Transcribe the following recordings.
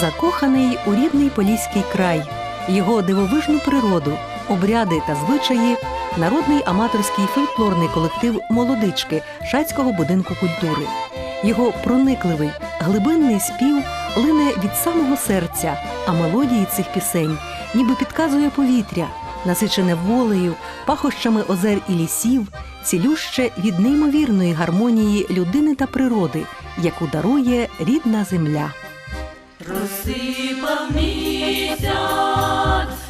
закоханий у рідний поліський край, його дивовижну природу, обряди та звичаї, народний аматорський фольклорний колектив Молодички Шацького будинку культури. Його проникливий, глибинний спів лине від самого серця, а мелодії цих пісень ніби підказує повітря, насичене волею, пахощами озер і лісів, цілюще від неймовірної гармонії людини та природи, яку дарує рідна земля. Розсипав місяць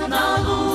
на луки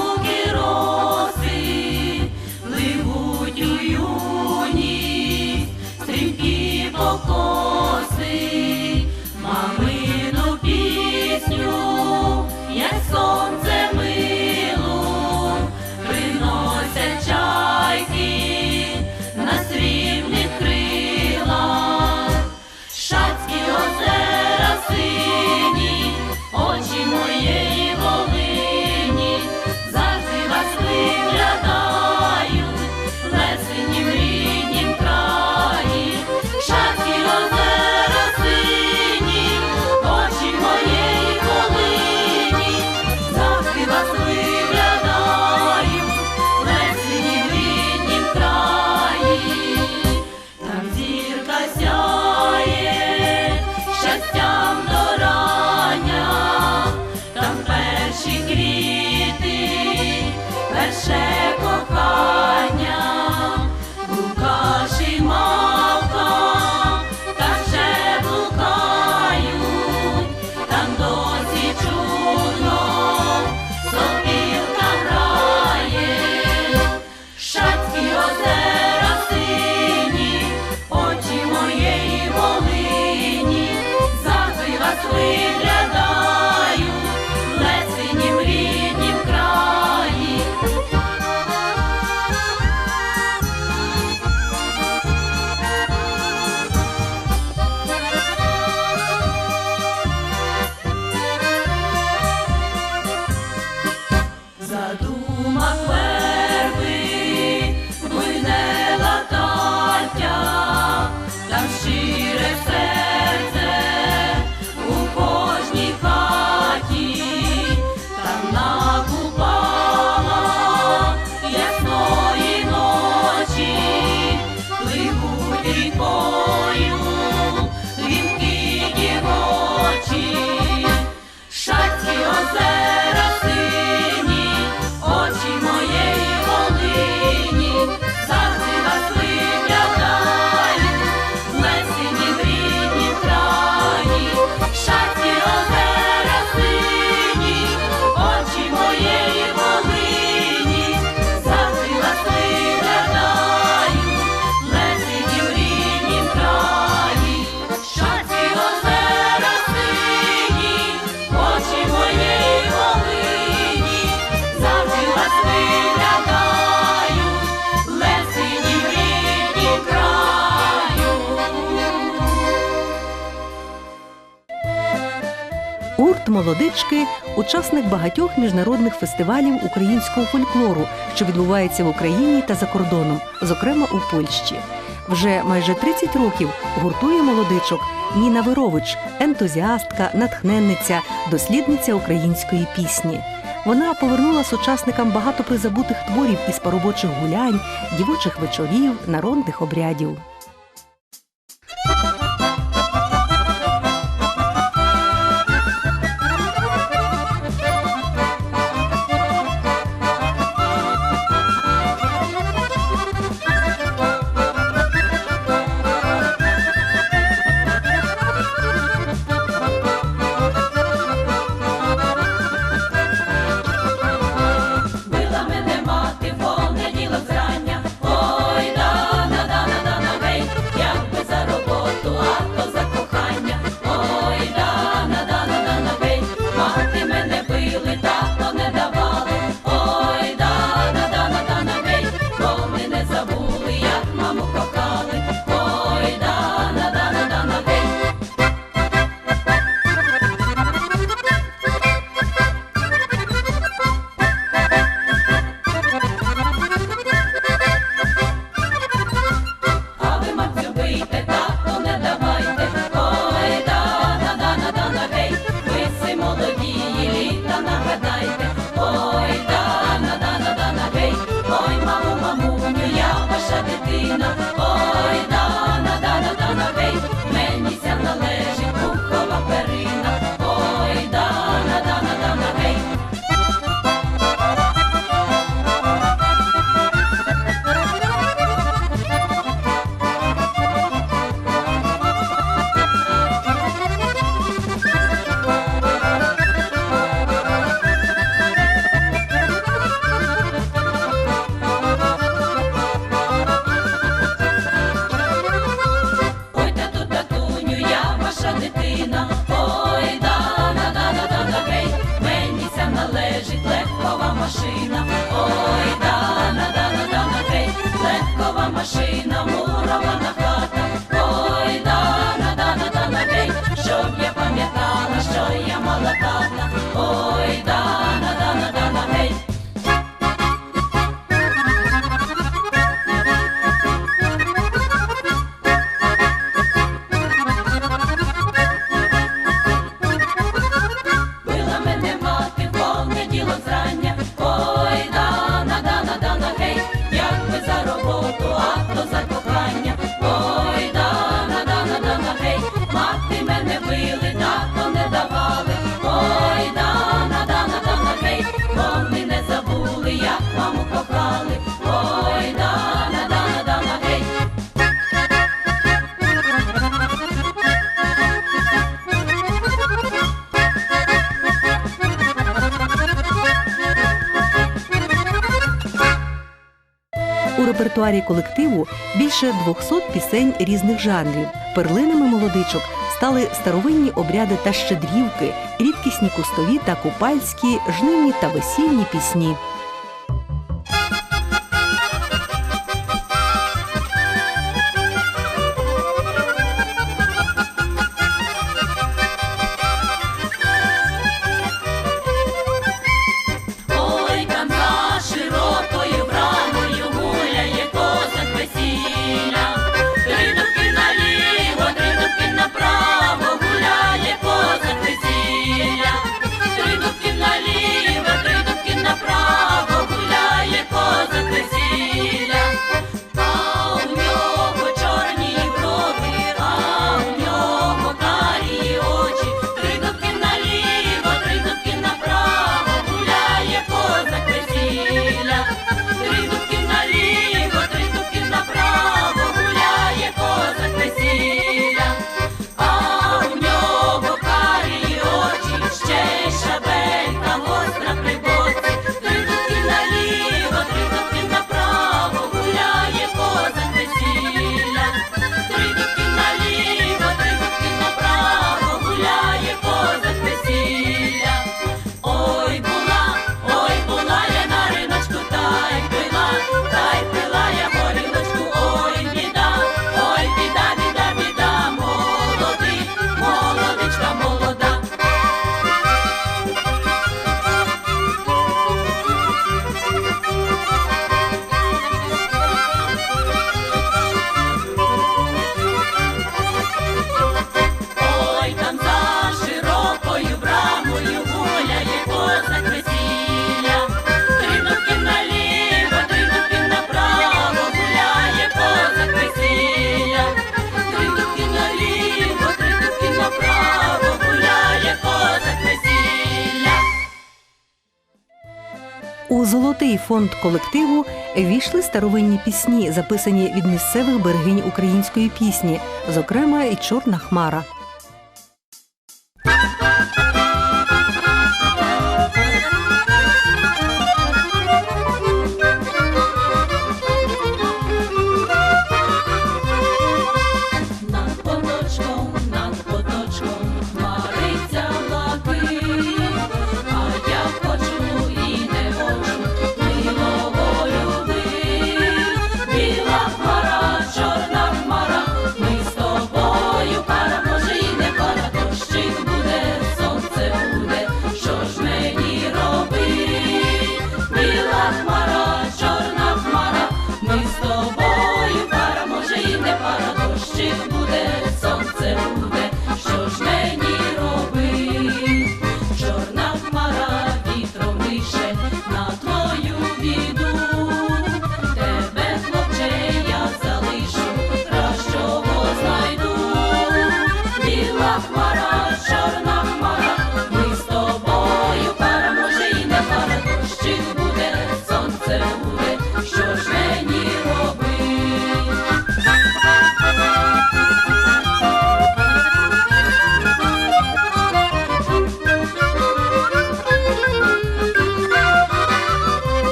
uma fé. Молодички учасник багатьох міжнародних фестивалів українського фольклору, що відбуваються в Україні та за кордоном, зокрема у Польщі. Вже майже 30 років гуртує молодичок Ніна Вирович, ентузіастка, натхненниця, дослідниця української пісні. Вона повернула сучасникам багато призабутих творів із парубочих гулянь, дівочих вечорів, народних обрядів. репертуарі колективу більше 200 пісень різних жанрів. Перлинами молодичок стали старовинні обряди та щедрівки, рідкісні кустові та купальські, жнивні та весільні пісні. У золотий фонд колективу війшли старовинні пісні, записані від місцевих берегинь української пісні, зокрема і Чорна Хмара.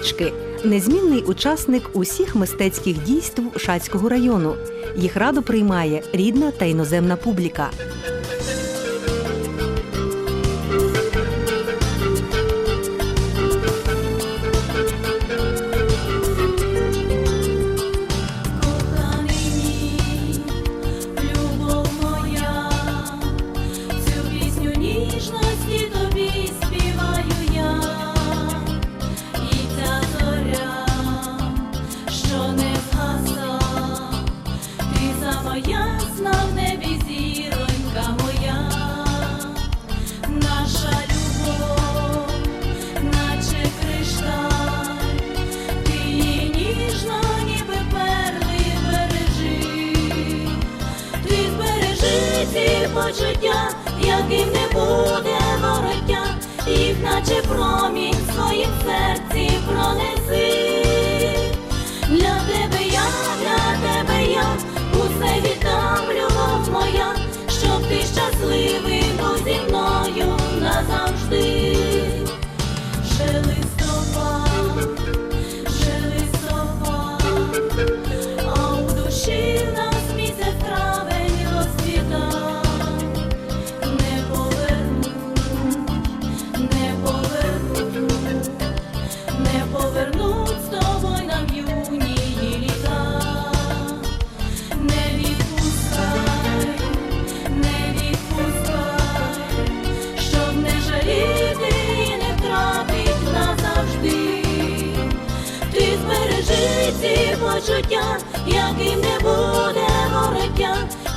стрічки незмінний учасник усіх мистецьких дійств Шацького району. Їх радо приймає рідна та іноземна публіка.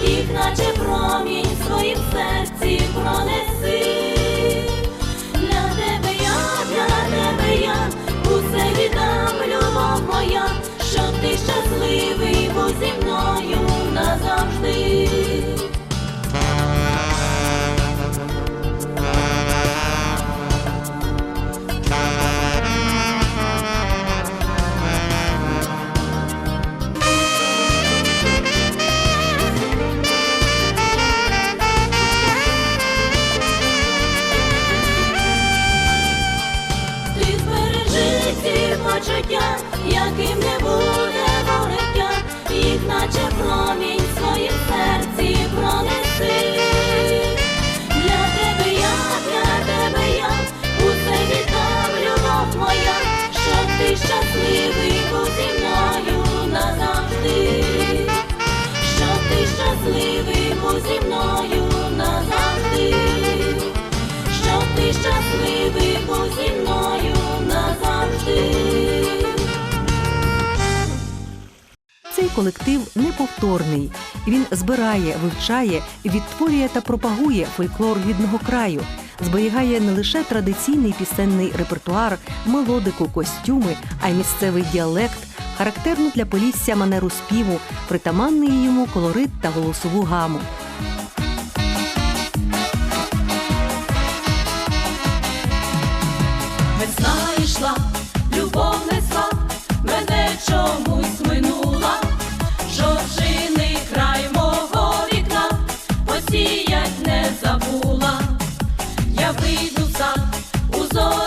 І наче промінь. Цей колектив неповторний. Він збирає, вивчає, відтворює та пропагує фольклор рідного краю, зберігає не лише традиційний пісенний репертуар, мелодику, костюми, а й місцевий діалект, характерну для полісся манеру співу, притаманний йому колорит та голосову гаму. Весна йшла, любов несла, мене чомусь минула. не забула, я вийду сад у зорі.